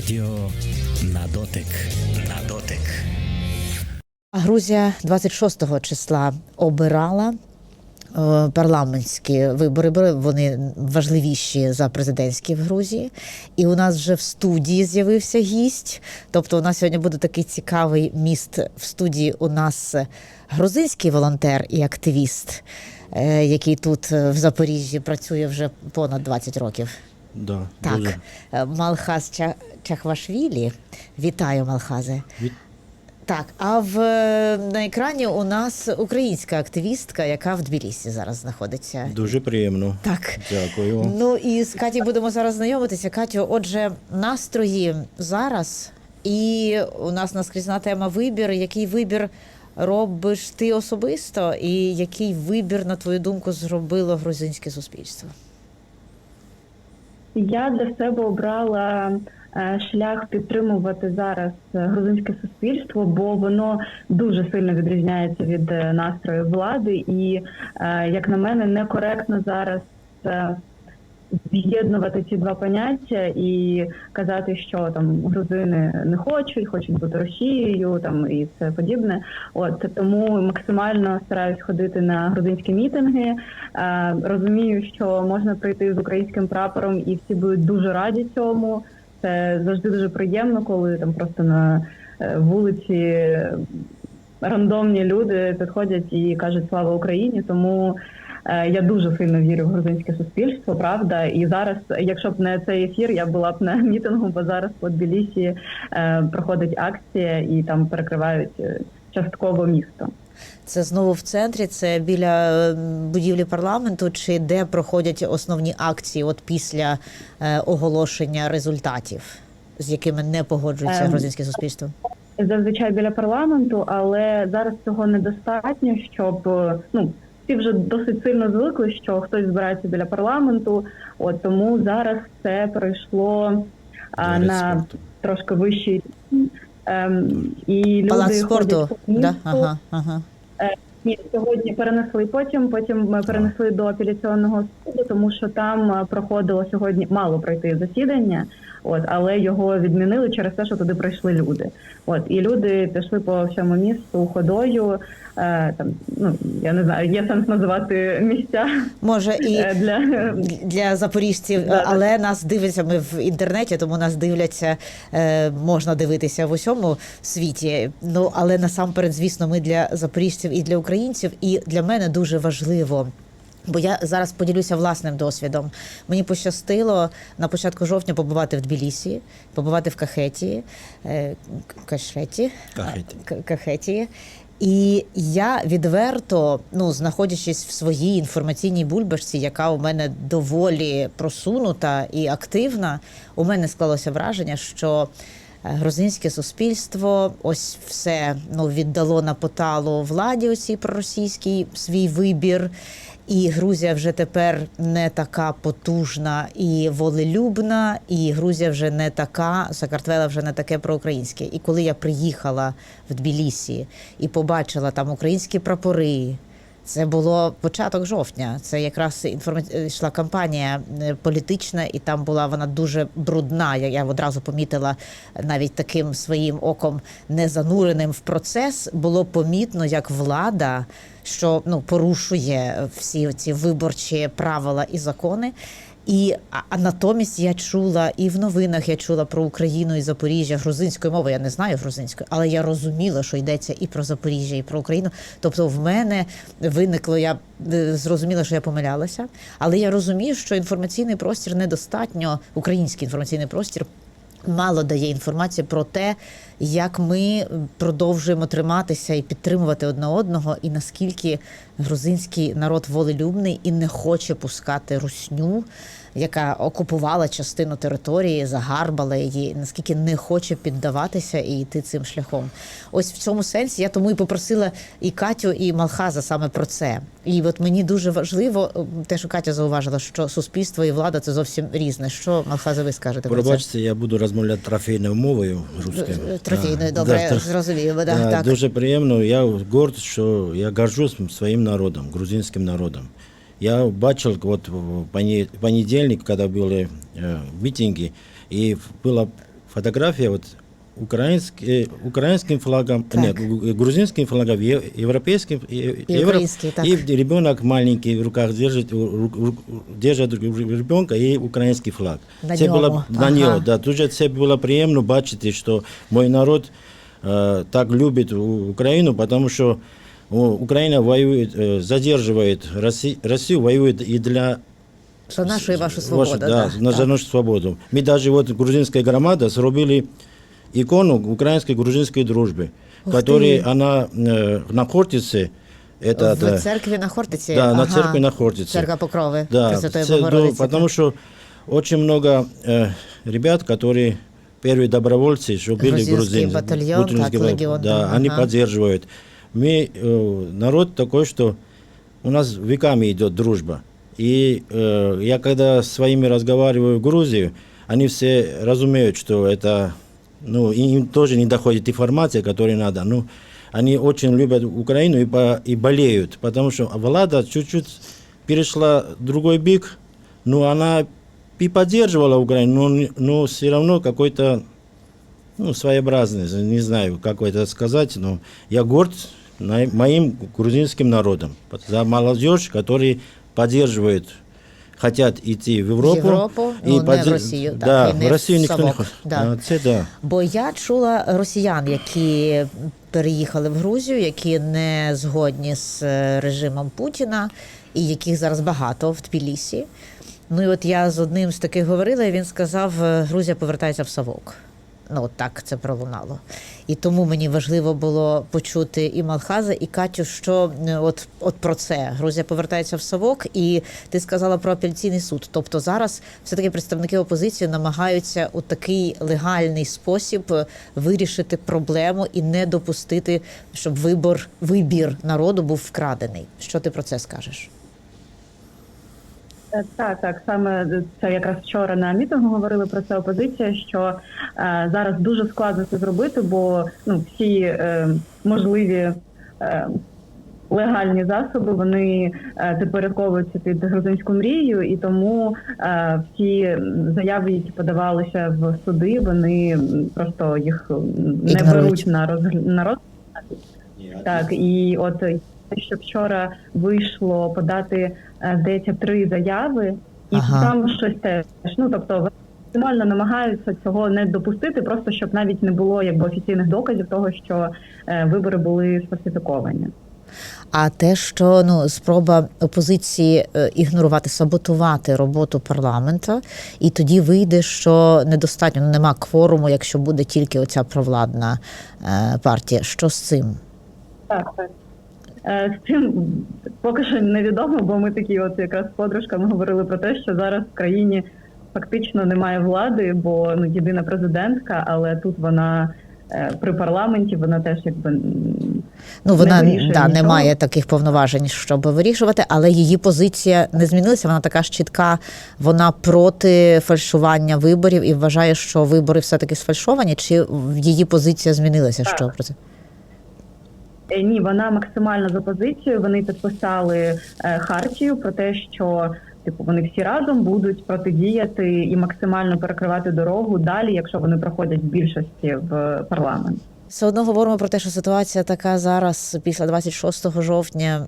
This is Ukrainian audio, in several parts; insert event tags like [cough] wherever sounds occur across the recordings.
Радіо на дотик. На дотик. Грузія 26 числа обирала е, парламентські вибори. Вони важливіші за президентські в Грузії. І у нас вже в студії з'явився гість. Тобто, у нас сьогодні буде такий цікавий міст в студії. У нас грузинський волонтер і активіст, е, який тут е, в Запоріжжі працює вже понад 20 років. Да, Так, дуже. е, Малхаз Ча- Чахвашвілі. Вітаю, Малхазе. Від- Так, а в на екрані у нас українська активістка, яка в Тбілісі зараз знаходиться. Дуже приємно. Так. Дякую. Ну і з Каті будемо зараз знайомитися. Катю, отже, настрої зараз, і у нас наскрізна тема вибір. Який вибір робиш ти особисто, і який вибір, на твою думку, зробило грузинське суспільство? Я для себе обрала е, шлях підтримувати зараз грузинське суспільство, бо воно дуже сильно відрізняється від е, настрою влади, і е, як на мене, некоректно зараз з'єднувати ці два поняття і казати, що там грузини не хочуть, хочуть бути Росією, там і все подібне. От тому максимально стараюсь ходити на грузинські мітинги. Е, розумію, що можна прийти з українським прапором, і всі будуть дуже раді цьому. Це завжди дуже приємно, коли там просто на е, вулиці рандомні люди підходять і кажуть слава Україні. Тому я дуже сильно вірю в грузинське суспільство, правда. І зараз, якщо б не цей ефір, я була б на [laughs] мітингу, бо зараз по Тбілісі е, проходить акція і там перекривають е, частково місто. Це знову в центрі, це біля е, будівлі парламенту, чи де проходять основні акції от після е, оголошення результатів, з якими не погоджується Ем. грузинське суспільство? зазвичай біля парламенту, але зараз цього недостатньо, щоб е, ну всі вже досить сильно звикли, що хтось збирається біля парламенту. От тому зараз це перейшло а, на спорту. трошки вищий рівень. ем, і люди Палац спорту, ходять по місту. да? ага, ага. Ні, сьогодні перенесли потім. Потім ми перенесли до апеляційного суду, тому що там е, проходило сьогодні мало пройти засідання. От але його відмінили через те, що туди прийшли люди. От і люди пішли по всьому місту ходою. Е, там ну я не знаю, є сенс називати місця Може і е, для для запоріжців, Да, але нас дивляться. Ми в інтернеті, тому нас дивляться. Е, можна дивитися в усьому світі. Ну але насамперед, звісно, ми для запоріжців і для українців, і для мене дуже важливо. Бо я зараз поділюся власним досвідом. Мені пощастило на початку жовтня побувати в Тбілісі, побувати в Кахеті, е, Кашеті, Кахеті. К- Кахеті. І я відверто, ну знаходячись в своїй інформаційній бульбашці, яка у мене доволі просунута і активна, у мене склалося враження, що е, грузинське суспільство ось все ну віддало на поталу владі оцій проросійській свій вибір. І Грузія вже тепер не така потужна і волелюбна, і Грузія вже не така, Сакартвела вже не таке проукраїнське. І коли я приїхала в Тбілісі і побачила там українські прапори. Це було початок жовтня. Це якраз інформа... йшла кампанія е, політична, і там була вона дуже брудна. Я, одразу помітила навіть таким своїм оком незануреним в процес. Було помітно, як влада, що ну порушує всі ці виборчі правила і закони. І а, а натомість я чула і в новинах я чула про Україну і Запоріжжя грузинської мови. Я не знаю грузинської, але я розуміла, що йдеться і про Запоріжжя, і про Україну. Тобто, в мене виникло, я е, зрозуміла, що я помилялася, але я розумію, що інформаційний простір недостатньо, український інформаційний простір. Мало дає інформації про те, як ми продовжуємо триматися і підтримувати одне одного, і наскільки грузинський народ волелюбний і не хоче пускати русню, яка окупувала частину території, загарбала її, наскільки не хоче піддаватися і йти цим шляхом. Ось в цьому сенсі я тому і попросила і Катю, і Малхаза саме про це. І от мені дуже важливо е, те, що Катя зауважила, що суспільство і влада це зовсім різне. Що Малхаза, ви скажете про це? Пробачте, я буду розмовляти трофейною мовою руською. Трофейною, добре, да, зрозуміло, да, да, так. Дуже приємно. Я горд, що я горжусь своїм народом, грузинським народом. Я бачив от в понедільник, коли були е, мітинги, і було фотография вот украинский, украинским флагом, Так. нет, гу- грузинским флагом, е- европейским, е- евро- так. и ребенок маленький в руках держит, ру- держит ребенка и украинский флаг. На Це ньому, було, на ага. нього, да, дуже це було приємно бачити, що мій народ е, так любить Україну, тому що о, Україна воює, е, задержує Росію, Росію воює і для За нашу і вашу Ваша- свободу. да, да, на, за так. нашу свободу. Ми даже вот грузинская громада зробили икону украинской грузинской дружбы, Ух которая ты. она э, находится, это, в да, церкві на Хортиці? да, на Ага. церкви находится. Церква Покрови Да, Пресвятої це, ну, Богородиці. потому так. что очень много э, ребят, которые первые добровольцы, что были Грузинский грузины. батальон, грузинский так, ба- легион, Да, ага. они поддерживают. Мы, э, народ такой, что у нас веками идет дружба. И э, я когда с своими разговариваю в Грузии, они все разумеют, что это, ну, им тоже не доходит информация, которая надо. Ну, они очень любят Украину и, по- и болеют, потому что влада чуть-чуть перешла другой бег, но она и поддерживала Украину, но, но все равно какой-то ну, своеобразный, не знаю, как это сказать, но я горд на- моим грузинским народом, за молодежь, который поддерживает, хотят идти в Европу. Європу, ну, не в поддер- Росію, так, да, і не в в Росію ніхто не совок, хоче. да. А, Це да. Бо я чула росіян, які переїхали в Грузію, які не згодні з е, режимом Путіна, і яких зараз багато в Тбілісі. Ну і от я з одним з таких говорила, і він сказав: е, Грузія повертається в Савок. Ну, от так це пролунало. І тому мені важливо було почути і Малхаза, і Катю, що е, от, от про це Грузія повертається в Савок, і ти сказала про апеляційний суд. Тобто зараз все-таки представники опозиції намагаються у такий легальний спосіб е, вирішити проблему і не допустити, щоб вибор, вибір народу був вкрадений. Що ти про це скажеш? Е, Так, так, саме це якраз вчора на мітингу говорили про це опозиція, що е, зараз дуже складно це зробити, бо ну всі е, можливі е, легальні засоби вони е, підпорядковуються під грузинську мрію, і тому е, всі заяви, які подавалися в суди, вони просто їх не беруть на розгl- на розгляд. Так, і от що вчора вийшло подати, е, здається, три заяви, і Ага. там щось теж. Ну тобто максимально намагаються цього не допустити, просто щоб навіть не було якби офіційних доказів того, що е, вибори були сфальсифіковані. А те, що ну спроба опозиції е, ігнорувати, саботувати роботу парламенту, і тоді вийде, що недостатньо ну, нема кворуму, якщо буде тільки оця провладна е, партія. Що з цим? Так, так. Е, З цим поки що невідомо, бо ми такі, от якраз з подружками говорили про те, що зараз в країні фактично немає влади, бо ну єдина президентка, але тут вона е, при парламенті, вона теж якби Ну вона Не да, не має таких повноважень, щоб вирішувати, але її позиція не змінилася. Вона така ж чітка. Вона проти фальшування виборів і вважає, що вибори все таки сфальшовані. Чи її позиція змінилася? Так. Що про це? Е, Ні, вона максимально за позицією. Вони підписали е, хартію про те, що типу вони всі разом будуть протидіяти і максимально перекривати дорогу далі, якщо вони проходять в більшості в парламент. Все одно говоримо про те, що ситуація така зараз, після 26 жовтня,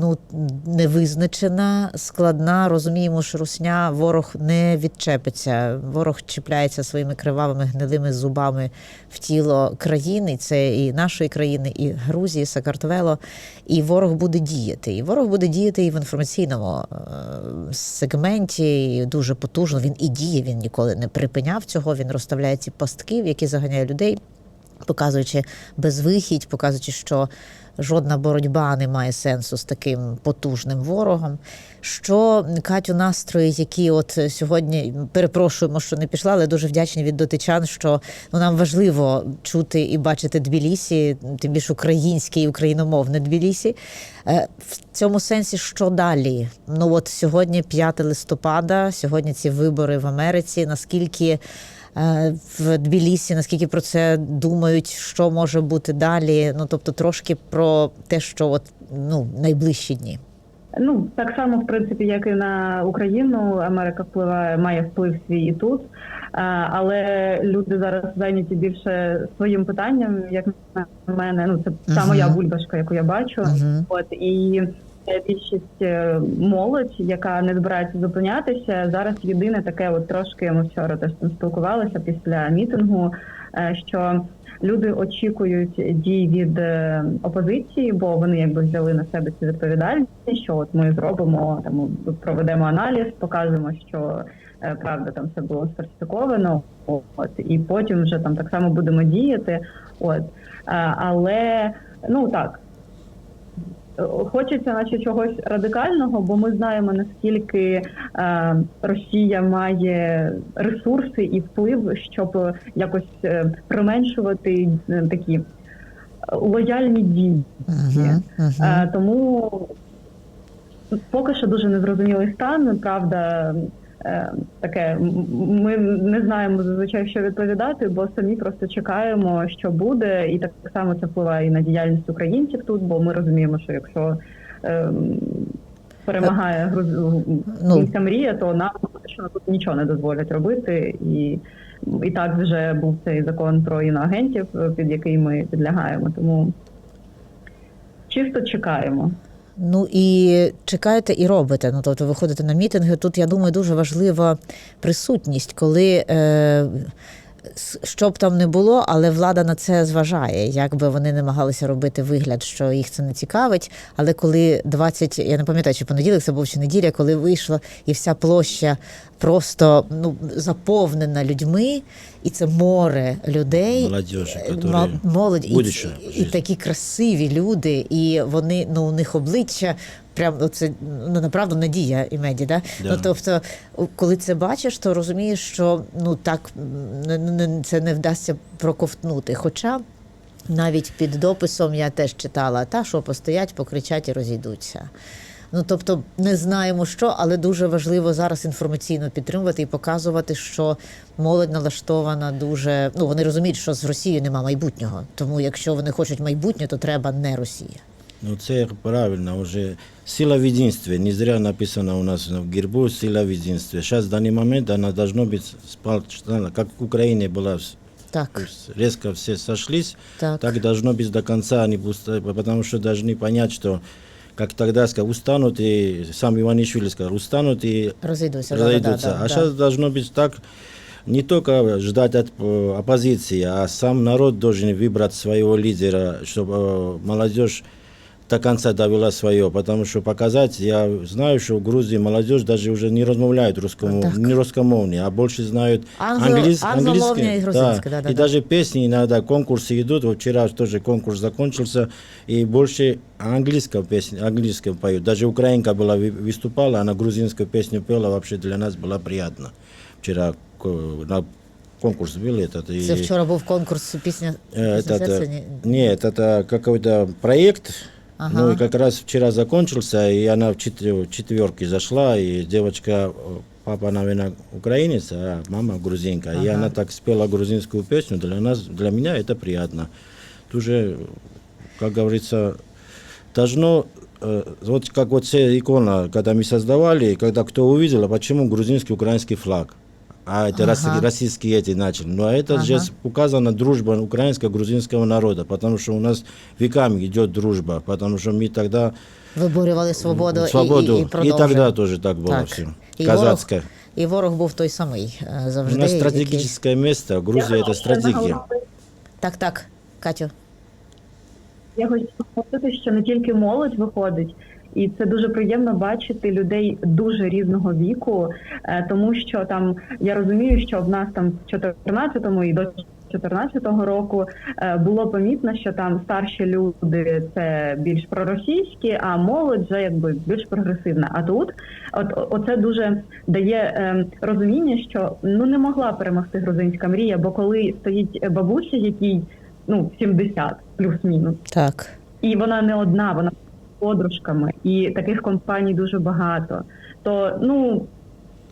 ну не визначена, складна. Розуміємо, що русня ворог не відчепиться. Ворог чіпляється своїми кривавими гнилими зубами в тіло країни. Це і нашої країни, і Грузії, Сакартвело. І ворог буде діяти. І ворог буде діяти і в інформаційному е, сегменті і дуже потужно. Він і діє. Він ніколи не припиняв цього. Він розставляє ці пастки, в які заганяє людей показуючи безвихідь, показуючи, що жодна боротьба не має сенсу з таким потужним ворогом. Що Катю, настрої, які от сьогодні перепрошуємо, що не пішла, але дуже вдячні від дотичан, що ну нам важливо чути і бачити Тбілісі, тим більш українське і україномовне Тбілісі. Е, В цьому сенсі, що далі? Ну от сьогодні 5 листопада, сьогодні ці вибори в Америці. Наскільки в Тбілісі, наскільки про це думають, що може бути далі? Ну тобто, трошки про те, що от ну найближчі дні. Ну так само, в принципі, як і на Україну, Америка впливає, має вплив свій і тут. Але люди зараз зайняті більше своїм питанням, як на мене. Ну це та моя бульбашка, яку я бачу. Мгм. От і е, більшість е, молодь, яка не збирається зупинятися, зараз єдине таке, от трошки ми вчора теж там спілкувалися після мітингу, е, що люди очікують дій від е, опозиції, бо вони якби взяли на себе цю відповідальність. Що от ми зробимо там, проведемо аналіз, покажемо, що правда там все було сфальсифіковано. От і потім вже там так само будемо діяти. От але ну так. Хочеться, наче чогось радикального, бо ми знаємо наскільки е, Росія має ресурси і вплив, щоб якось е, применшувати е, такі лояльні дії. Мгм. Мгм. Е, тому поки що дуже незрозумілий стан. Правда, е, таке ми не знаємо зазвичай, що відповідати, бо самі просто чекаємо, що буде, і так само це впливає і на діяльність українців тут, бо ми розуміємо, що якщо ем, перемагає грузинська мрія, то нам фактично тут нічого не дозволять робити і. І так вже був цей закон про іноагентів, під який ми підлягаємо. Тому чисто чекаємо. Ну і чекаєте і робите. Ну тобто виходите на мітинги. Тут я думаю, дуже важлива присутність, коли. Е, що б там не було, але влада на це зважає. Як би вони намагалися робити вигляд, що їх це не цікавить. Але коли 20, я не пам'ятаю, чи понеділок це був чи неділя, коли вийшла і вся площа просто ну заповнена людьми, і це море людей, Молодежи, Е, молодь і, і такі красиві люди, і вони ну у них обличчя. Прям це ну направду надія і меді, да? Да. Ну тобто, коли це бачиш, то розумієш, що ну так не, це не вдасться проковтнути. Хоча навіть під дописом я теж читала, та що постоять, покричать і розійдуться. Ну тобто не знаємо що, але дуже важливо зараз інформаційно підтримувати і показувати, що молодь налаштована дуже. Ну вони розуміють, що з Росією нема майбутнього. Тому якщо вони хочуть майбутнє, то треба не Росія. Ну, це правильно, уже сила в единстве. Не зря написано у нас в гербу сила в единстве. Сейчас в данный момент она должно быть сплочена, как в Украине была, с- то Так, есть резко все сошлись, так. так должно быть до конца, они пусто- потому что должны понять, что как тогда сказал, устанут, и сам Иванишвили сказал, устанут и Розійдуться. да, разойдутся. да, да, а да. сейчас должно быть так, не только ждать от э, оппозиции, а сам народ должен выбрать своего лидера, чтобы э, молодежь до конца довела свое, потому что показать, я знаю, что в Грузии молодежь даже уже не размовляет русскому, Так. не русскомовные, а больше знают Англо- английс- англомовные и английский, грузинское, да, да, и да. даже песни иногда, конкурсы идут, вот вчера тоже конкурс закончился, и больше английского песни, английского поют. Даже украинка была, вы- выступала, она грузинскую песню пела, вообще для нас было приятно. Вчера ко- на конкурс был этот. и- Це вчора був конкурс пісня. Э, «Пісня этот, серця», э, ні? нет, это какой-то проект. Ага. Ну и как раз вчера закончился, и она в четвер- четверке зашла, и девочка, э, папа, наверное, украинец, а мама грузинка. И Ага. она так спела грузинскую песню, для нас, для меня это приятно. Тоже, как говорится, должно, э, вот как вот вся икона, когда мы создавали, когда кто увидел, а почему грузинский, украинский флаг? А это Ага. россий- российские эти начали. Но это Ага. же указана дружба украинско-грузинского народа, потому что у нас веками идет дружба, потому что мы тогда Виборювали свободу, свободу і, і, і и продовжуємо. тогда тоже так было Так. все. І ворог, Казацкое. і ворог був той самий е, У завжди. нас який- стратегическое место, Грузия это стратегия. Так, так, Катю. Я хочу сказати, що не тільки молодь виходить, і це дуже приємно бачити людей дуже різного віку, е, тому що там я розумію, що в нас там в 14-му і до 14-го року е, було помітно, що там старші люди це більш проросійські, а молодь вже якби більш прогресивна. А тут, от оце дуже дає е, розуміння, що ну не могла перемогти грузинська мрія, бо коли стоїть бабуся, якій ну 70 плюс-мінус. Так. І вона не одна, вона подружками, і таких компаній дуже багато. То ну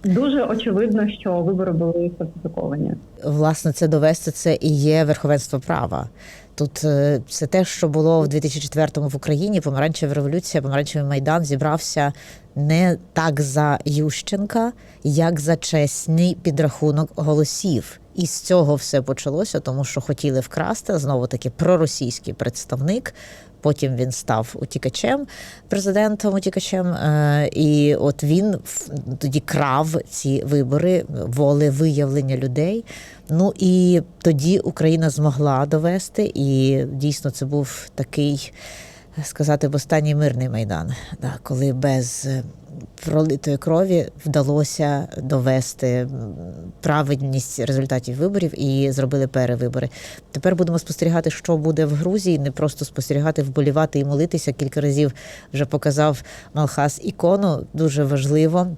дуже очевидно, що вибори були фальсифіковані. власне це довести це і є верховенство права. Тут е, це те, що було в 2004-му в Україні. Помаранчева революція, помаранчевий майдан зібрався не так за Ющенка, як за чесний підрахунок голосів. І з цього все почалося, тому що хотіли вкрасти знову таки проросійський представник. Потім він став утікачем, президентом утікачем. е, І от він тоді крав ці вибори, волевиявлення людей. Ну і тоді Україна змогла довести, і дійсно це був такий, сказати, в останній мирний майдан, да, коли без е, пролитої крові вдалося довести праведність результатів виборів і зробили перевибори. Тепер будемо спостерігати, що буде в Грузії, не просто спостерігати, вболівати і молитися. Кілька разів вже показав Малхас ікону. Дуже важливо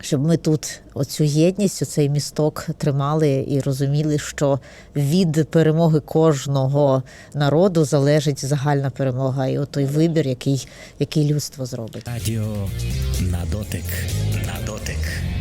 щоб ми тут оцю єдність, оцей місток тримали і розуміли, що від перемоги кожного народу залежить загальна перемога, і той вибір, який, який людство зробить. Радіо на дотик. На дотик.